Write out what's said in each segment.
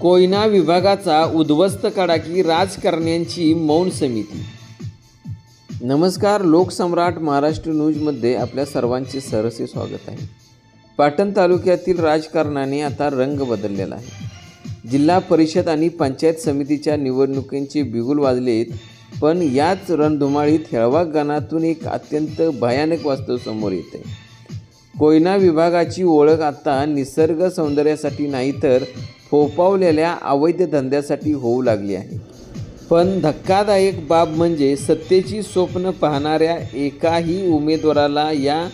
कोयना विभागाचा उद्ध्वस्त कडाकी राजकारण्यांची मौन समिती. नमस्कार लोकसम्राट महाराष्ट्र न्यूजमध्ये आपल्या सर्वांचे सरसे स्वागत आहे. पाटण तालुक्यातील राजकारणाने आता रंग बदललेला आहे. जिल्हा परिषद आणि पंचायत समितीच्या निवडणुकींचे बिगुल वाजलेत पण याच रणधुमाळीत हेळवा गणातून एक अत्यंत भयानक वास्तव समोर येते कोयना विभागाची ओळख आता निसर्ग सौंदर्यासाठी नाही तर फोपावलेल्या अवैध धंद्यासाठी होऊ लागली आहे. पण धक्कादायक बाब म्हणजे सत्तेची स्वप्न पाहणाऱ्या एकाही उमेदवाराला या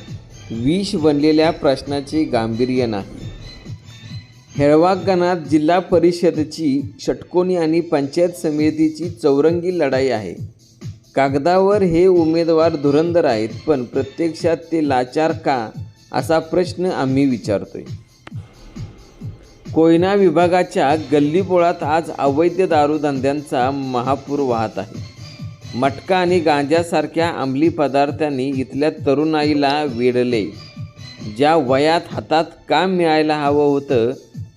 विष बनलेल्या प्रश्नाचे गांभीर्य नाही. हेळवागणात जिल्हा परिषदेची षटकोनी आणि पंचायत समितीची चौरंगी लढाई आहे. कागदावर हे उमेदवार धुरंधर आहेत पण प्रत्यक्षात ते लाचार का? असा प्रश्न आम्ही विचारतोय. कोयना विभागाच्या गल्लीबोळात आज अवैध दारूधंद्यांचा महापूर वाहत आहे. मटका आणि गांजासारख्या अंमली पदार्थांनी इथल्या तरुणाईला वेढले. ज्या वयात हातात काम मिळायला हवं होतं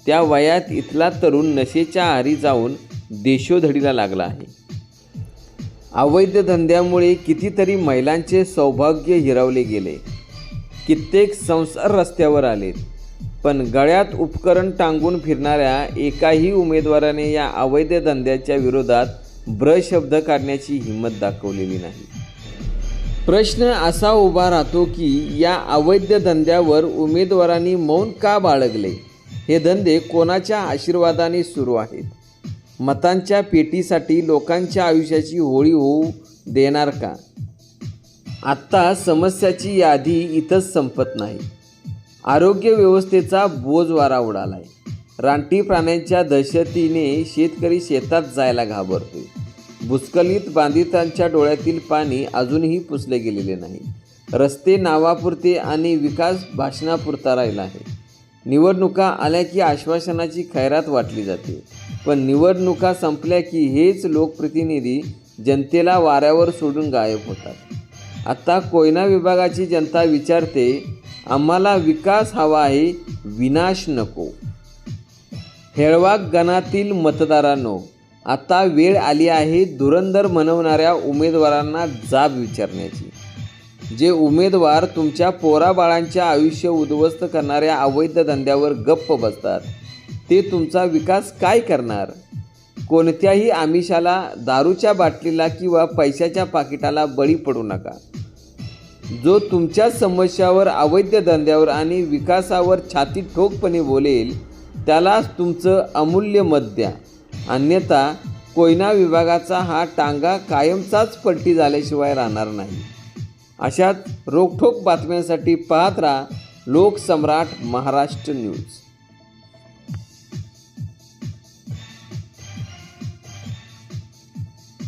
त्या वयात इथला तरुण नशेच्या आहारी जाऊन देशोधडीला लागला आहे. अवैध धंद्यामुळे कितीतरी महिलांचे सौभाग्य हिरावले गेले. कित्येक संसार रस्त्यावर आलेत. पण गळ्यात उपकरण टांगून फिरणाऱ्या एकाही उमेदवाराने या अवैध धंद्याच्या विरोधात ब्रशब्द काढण्याची हिंमत दाखवलेली नाही. प्रश्न असा उभा राहतो की या अवैध धंद्यावर उमेदवारांनी मौन का बाळगले? हे धंदे कोणाच्या आशीर्वादाने सुरू आहेत? मतांच्या पेटीसाठी लोकांच्या आयुष्याची होळी होऊ देणार का? आत्ता समस्याची यादी इथंच संपत नाही. आरोग्य व्यवस्थेचा बोज वारा उडालाय. रानटी प्राण्यांच्या दहशतीने शेतकरी शेतात जायला घाबरतोय. बुचकलीत बांधितांच्या डोळ्यातील पाणी अजूनही पुसले गेलेले नाही. रस्ते नावापुरते आणि विकास भाषणापुरता राहिला आहे. निवडणुका आल्या की आश्वासनाची खैरात वाटली जाते. पण निवडणुका संपल्या की हेच लोकप्रतिनिधी जनतेला वाऱ्यावर सोडून गायब होतात. आता कोयना विभागाची जनता विचारते आम्हाला विकास हवा आहे विनाश नको. हेळवाग गणातील मतदारांनो आता वेळ आली आहे धुरंधर म्हणवणाऱ्या उमेदवारांना जाब विचारण्याची. जे उमेदवार तुमच्या पोराबाळांच्या आयुष्य उद्ध्वस्त करणाऱ्या अवैध धंद्यावर गप्प बसतात ते तुमचा विकास काय करणार? कोणत्याही आमिषाला दारूच्या बाटलीला किंवा पैशाच्या पाकिटाला बळी पडू नका. जो तुमच्या समस्यावर अवैध धंद्यावर आणि विकासावर छाती ठोकपणे बोलेल त्यालाच तुमचं अमूल्य मत द्या. अन्यथा कोयना विभागाचा हा टांगा कायमचाच पलटी झाल्याशिवाय राहणार नाही. अशाच रोखठोक बातम्यांसाठी पाहत राहा लोकसम्राट महाराष्ट्र न्यूज.